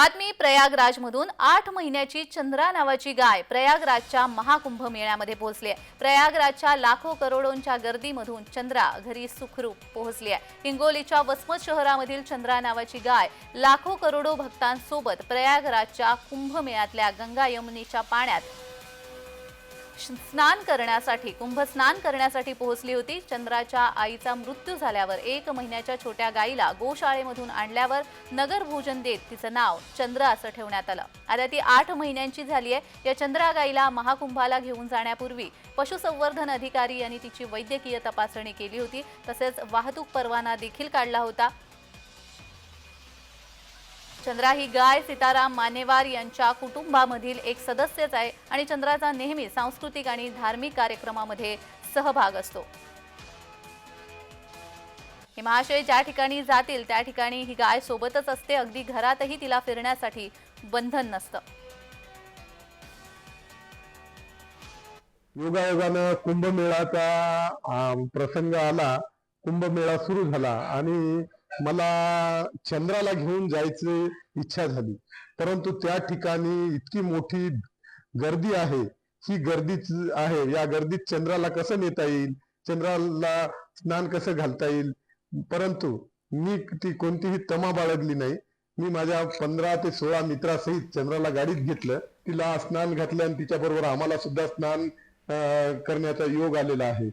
बातमी प्रयागराजमधून आठ महिन्याची चंद्रा नावाची गाय प्रयागराजच्या महाकुंभ मेळ्यामध्ये पोहोचली आहे. प्रयागराजच्या लाखो करोडोंच्या गर्दीमधून चंद्रा घरी सुखरूप पोहोचली आहे. हिंगोलीच्या वसमत शहरामधील चंद्रा नावाची गाय लाखो करोडो भक्तांसोबत प्रयागराजच्या कुंभमेळ्यातल्या गंगा यमुनीच्या पाण्यात स्नान करण्यासाठी कुंभ स्नान करण्यासाठी पोहोचली होती. चंद्राच्या आईचा मृत्यू झाल्यावर एक महिन्याच्या छोट्या गायीला गोशाळेमधून आणल्यावर नगर भोजन देत तिचं नाव चंद्र असं ठेवण्यात आलं. आता ती आठ महिन्यांची झाली आहे. या चंद्रा गायीला महाकुंभाला घेऊन जाण्यापूर्वी पशुसंवर्धन अधिकारी यांनी तिची वैद्यकीय तपासणी केली होती. तसेच वाहतूक परवाना देखील काढला होता. चंद्रा ही गाय सीताराम मानेवार यांच्या कुटुंबामधील एक सदस्यच आहे आणि चंद्राचा नेहमी सांस्कृतिक आणि धार्मिक कार्यक्रमामध्ये सहभाग असतो. हे महाशय ज्या ठिकाणी जातील त्या ठिकाणी ही गाय सोबतच असते. अगदी घरातही तिला फिरण्यासाठी बंधन नसतं. योगायोगानं कुंभमेळाचा प्रसंग आला. कुंभमेळा सुरू झाला आणि मला चंद्राला घेऊन जायची इच्छा झाली. परंतु त्या ठिकाणी इतकी मोठी गर्दी आहे. ही गर्दीच आहे. या गर्दीत चंद्राला कसं नेता येईल? चंद्राला स्नान कसं घालता येईल? परंतु मी ती कोणतीही तमा बाळगली नाही. मी माझ्या पंधरा ते सोळा मित्रासहित चंद्राला गाडीत घेतलं. तिला स्नान घातलं आणि तिच्या बरोबर आम्हाला सुद्धा स्नान करण्याचा योग आलेला आहे.